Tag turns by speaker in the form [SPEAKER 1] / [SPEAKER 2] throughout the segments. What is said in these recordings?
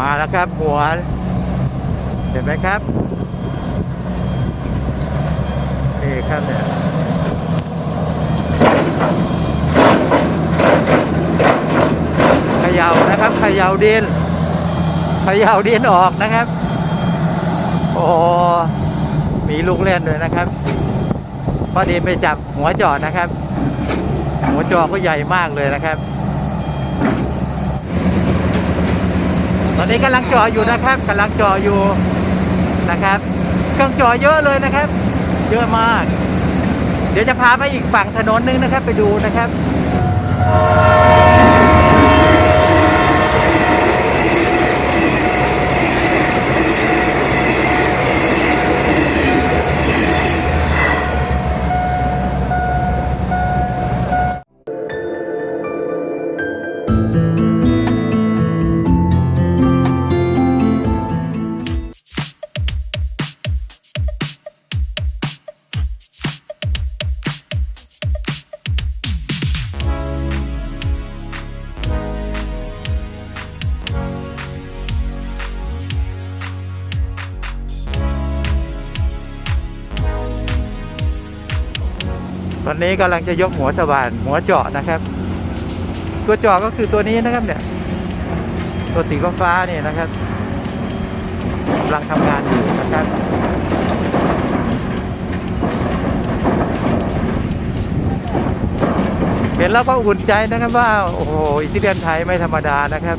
[SPEAKER 1] มาแล้วครับหัว เห็นไหมครับนี่ครับเนี่ยขย่านะครับขย่าดินขย่าดินออกนะครับ โอ้มีลูกเล่นด้วยนะครับพอดีไปจับหัวจอดนะครับ หัวจอก็ใหญ่มากเลยนะครับ ตอนนี้กำลังจาะอยู่นะครับกำลังจาะอยู่นะครับเครื่องเจาะเยอะเลยนะครับ เยอะมาก เดี๋ยวจะพาไปอีกฝั่งถนนนึงนะครับ ไปดูนะครับ นี้กำลังจะยกหัวสว่านหัวเจาะนะครับ ตัวเจาะก็คือตัวนี้นะครับเนี่ย ตัวสีฟ้าเนี่ยนะครับกำลังทำงานอยู่นะครับเห็นแล้วก็อุ่นใจนะครับว่าโอ้โหอิตาเลียนไทยไม่ธรรมดานะครับ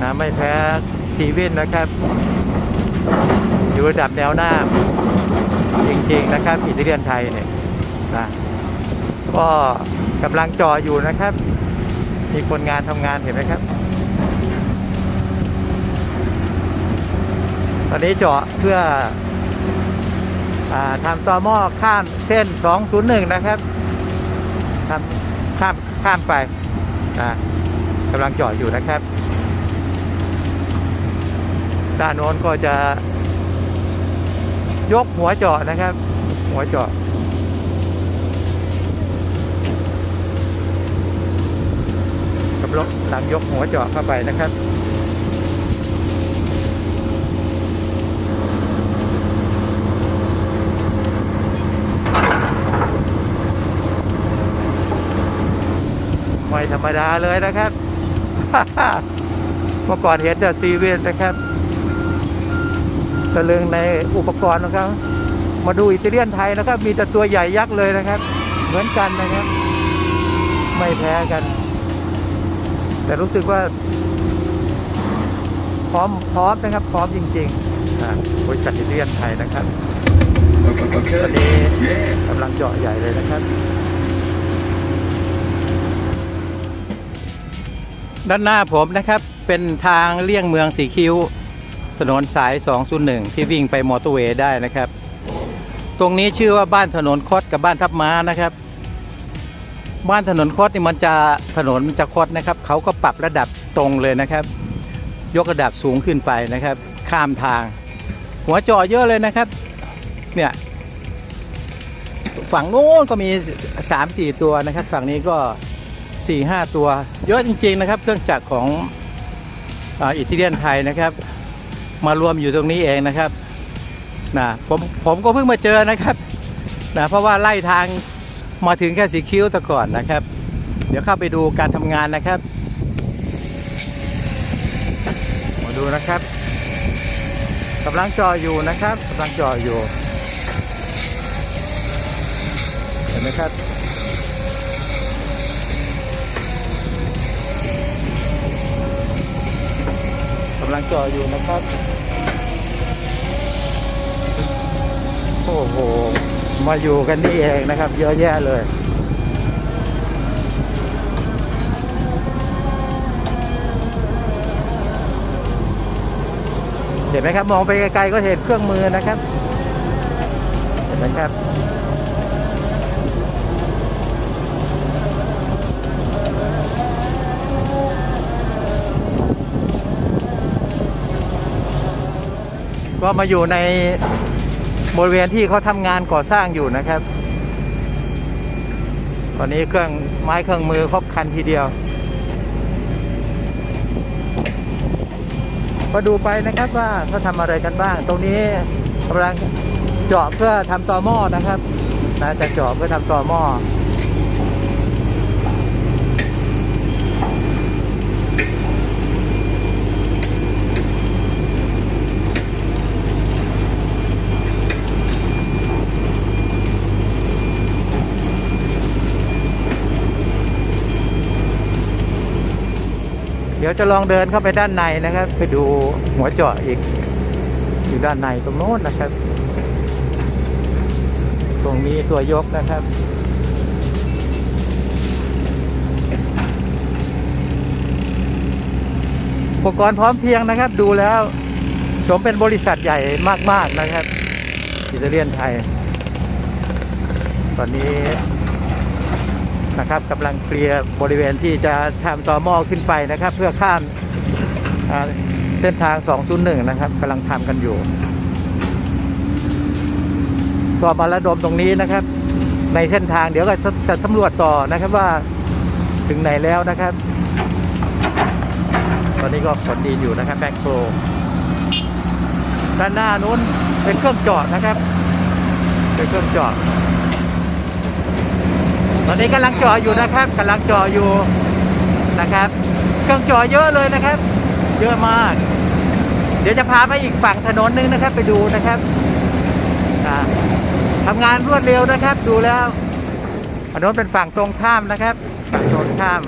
[SPEAKER 1] นะไม่แพ้ซีวินนะครับ อยู่ระดับแนวหน้าจริงๆนะครับอิตาเลียนไทยเนี่ยนะ ก็กำลังจออยู่นะครับ มีคนงานทำงานเห็นไหมครับ ตอนนี้เจาะเพื่ออทำต่อหม้อข้ามเส้น 201 นะครับทำข้ามข้ามไปนะกำลังเจาะอยู่นะครับ ด้านโน้นก็จะยกหัวเจาะนะครับ หัวเจาะ ลังหลังยกหัวเจาะเข้าไปนะครับไม่ธรรมดาเลยนะครับ เมื่อก่อนเห็นแต่ซีเวนนะครับตะลึงในอุปกรณ์นะครับ มาดูอิตาเลียนไทยนะครับ มีแต่ตัวใหญ่ยักษ์เลยนะครับ เหมือนกันนะครับ ไม่แพ้กัน แต่รู้สึกว่า พร้อมพร้อมนะครับ พร้อมจริงๆบริษัทอิตาเลียนไทยนะครับตอนนี้กำลังเจาะใหญ่เลยนะครับ ด้านหน้าผมนะครับเป็นทางเลี่ยงเมืองสีคิ้ว ถนนสาย 201 ที่วิ่งไปมอเตอร์เวย์ได้นะครับ ตรงนี้ชื่อว่าบ้านถนนคดกับบ้านทับม้านะครับ บ้านถนนคดนี่มันจะถนนมันจะคดนะครับเขาก็ปรับระดับตรงเลยนะครับ ยกระดับสูงขึ้นไปนะครับ ข้ามทาง หัวจาะเยอะเลยนะครับ เนี่ยฝั่งโน้นก็มี 3-4 ตัวนะครับ ฝั่งนี้ก็4-5หตัว เยอะจริง ๆนะครับ เครื่องจักรของอิตาเลียนไทยนะครับ มารวมอยู่ตรงนี้เองนะครับนะผมผมก็เพิ่งมาเจอนะครับนะเพราะว่าไล่ทาง มาถึงแค่สีคิ้วแต่ก่อนนะครับ เดี๋ยวเข้าไปดูการทำงานนะครับ มาดูนะครับกำลังจออยู่นะครับกำลังจออยู่ เห็นไหมครับกำลังจาะอยู่นะครับ โอ้โห มาอยู่กันนี่เองนะครับ เยอะแยะเลยเห็นไหมครับ มองไปไกลๆก็เห็นเครื่องมือนะครับ เห็นไหมครับ ก็มาอยู่ใน บริเวณที่เขาทำงานก่อสร้างอยู่นะครับ ตอนนี้เครื่องไม้เครื่องมือครบครันทีเดียว ก็ดูไปนะครับว่าเขาทำอะไรกันบ้าง ตรงนี้กำลังเจาะเพื่อทำต่อหม้อนะครับนะจะเจาะเพื่อทำต่อหม้อ เดี๋ยวจะลองเดินเข้าไปด้านในนะครับ ไปดูหัวเจาะอีก อยู่ด้านในตรงโน้นนะครับ ตรงนี้ตัวยกนะครับอุปกรณ์พร้อมเพียงนะครับ ดูแล้วสมเป็นบริษัทใหญ่มาก ๆ นะครับ อิตาเลียนไทย ตอนนี้ นะครับกำลังเคลียร์บริเวณที่จะทำต่อหม้อขึ้นไปนะครับ เพื่อข้ามเส้นทาง 201 นะครับกำลังทำกันอยู่ก็มาระดมตรงนี้นะครับ ในเส้นทางเดี๋ยวก็จะสำรวจต่อนะครับว่าถึงไหนแล้วนะครับ ตอนนี้ก็ขนดินอยู่นะครับแบ็คโครด้านหน้านู้นเป็นเครื่องจาะนะครับ เป็นเครื่องจาะต อนนี้กำลังจ่ออยู่นะครับกำลังจ่ออยู่นะครับ เครื่องจ่อเยอะเลยนะครับ เยอะมาก เดี๋ยวจะพาไปอีกฝั่งถนนนึงนะครับ ไปดูนะครับอ่าทำงานรวดเร็วนะครับ ดูแล้วถนนเป็นฝั่งตรงข้ามนะครับฝั่งตรงข้าม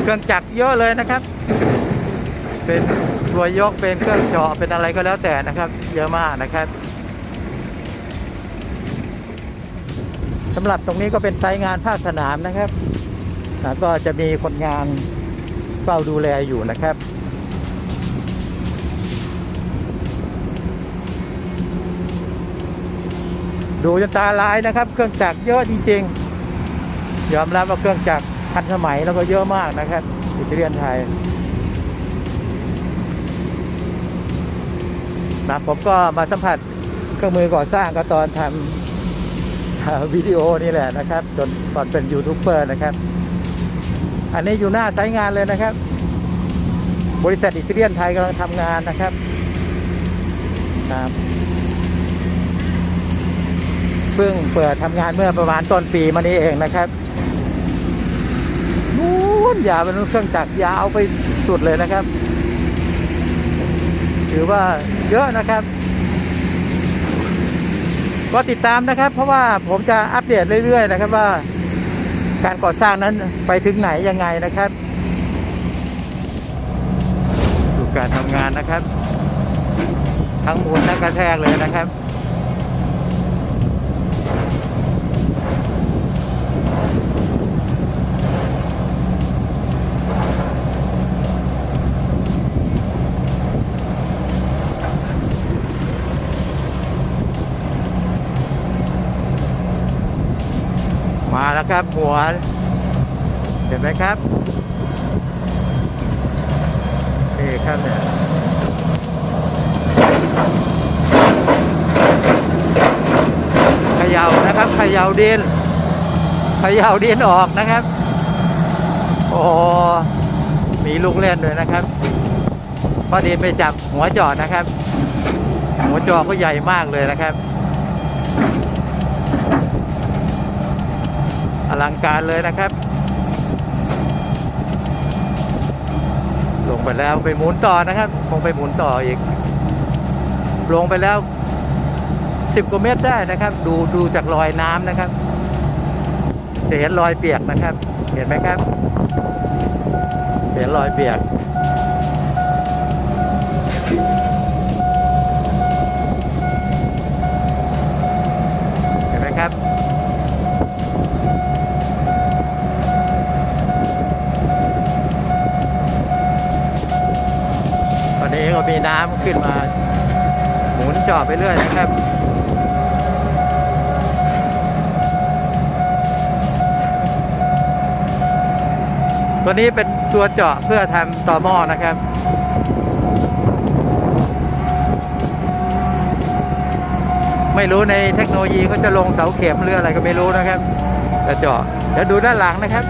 [SPEAKER 1] เครื่องจักรเยอะเลยนะครับ เป็นตัวยกเป็นเครื่องเจาะเป็นอะไรก็แล้วแต่นะครับ เยอะมากนะครับ สำหรับตรงนี้ก็เป็นไซต์งานภาคสนามนะครับนะก็จะมีคนงานเฝ้าดูแลอยู่นะครับ ดูจนตาลายนะครับ เครื่องจักรเยอะจริงๆยอมรับว่าเครื่องจักรทันสมัยแล้วก็เยอะมากนะครับ อิตาเลียนไทยนะผมก็มาสัมผัสเครื่องมือก่อสร้างก็ตอนทำ วิดีโอนี่แหละนะครับ จนตอนเป็นยูทูบเบอร์นะครับ อันนี้อยู่หน้าไซต์งานเลยนะครับ บริษัทอิตาเลียนไทยกำลังทำงานนะครับครับเพิ่งเปิดทำงานเมื่อประมาณต้นปีมานี้เองนะครับนู้นยาวเป็นเครื่องจักรยาวไปสุดเลยนะครับ ถือว่าเยอะนะครับ ก็ติดตามนะครับ เพราะว่าผมจะอัปเดตเรื่อยๆ นะครับว่า การก่อสร้างนั้นไปถึงไหนยังไงนะครับดูการทำงานนะครับ ทั้งหมุนทั้งกระแทกเลยนะครับ มาแล้วครับหัวเห็นไหมครับนี่ครับเนี่ยขย่านะครับขย่าดินขย่าดินออกนะครับ โอ้มีลูกเล่นด้วยนะครับพอดีไปจับหัวจอดนะครับ หัวจอก็ใหญ่มากเลยนะครับ ลังการเลยนะครับ ลงไปแล้วไปหมุนต่อนะครับ คงไปหมุนต่ออีก ลงไปแล้วสิบกว่าเมตรได้นะครับ ดูดูจากรอยน้ำนะครับ จะเห็นรอยเปียกนะครับ เห็นไหมครับ เห็นรอยเปียก มีน้ำขึ้นมา หมุนเจาะไปเรื่อยนะครับตัวนี้เป็นตัวเจาะเพื่อทำต่อหม้อนะครับ ไม่รู้ในเทคโนโลยีเขาจะลงเสาเข็มหรืออะไรก็ไม่รู้นะครับแต่เจาะเดี๋ยวดูด้านหลังนะครับ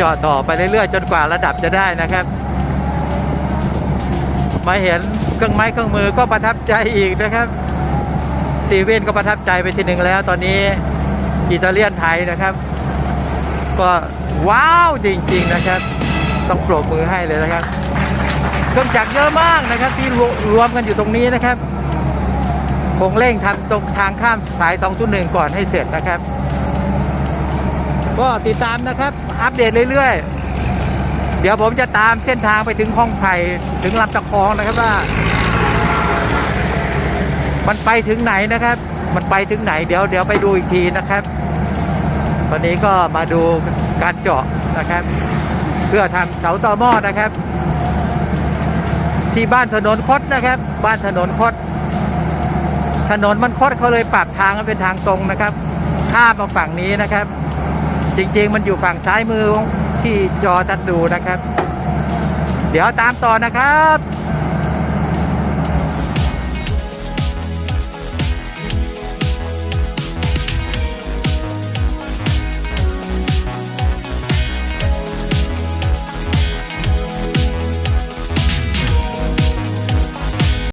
[SPEAKER 1] จาะต่อไปเรื่อยๆ จนกว่าระดับจะได้นะครับ มาเห็นเครื่องไม้เครื่องมือก็ประทับใจอีกนะครับซีเว่นก็ประทับใจไปทีหนึ่งแล้ว ตอนนี้อิตาเลียนไทยนะครับ ก็ว้าวจริงๆนะครับ ต้องปรบมือให้เลยนะครับ เครื่องจักรเยอะมากนะครับ ที่รวรวมกันอยู่ตรงนี้นะครับคงเร่งทำตรงทางข้ามสาย 201 ก่อนให้เสร็จนะครับ ก็ติดตามนะครับ อัปเดตเรื่อยๆ เดี๋ยวผมจะตามเส้นทางไปถึงคลองไผ่ถึงลำตะคองนะครับว่า มันไปถึงไหนนะครับ มันไปถึงไหนเดี๋ยวเดี๋ยวไปดูอีกทีนะครับวันนี้ก็มาดูการเจาะนะครับ เพื่อทำเสาต่อหม้อนะครับ ที่บ้านถนนคดนะครับ บ้านถนนคดถนนมันคดเขาเลยปรับทางเป็นทางตรงนะครับ ข้ามมาฝั่งนี้นะครับ จริง ๆ มันอยู่ฝั่งซ้ายมือที่จอทัดดูนะครับ เดี๋ยวตามต่อนะครับ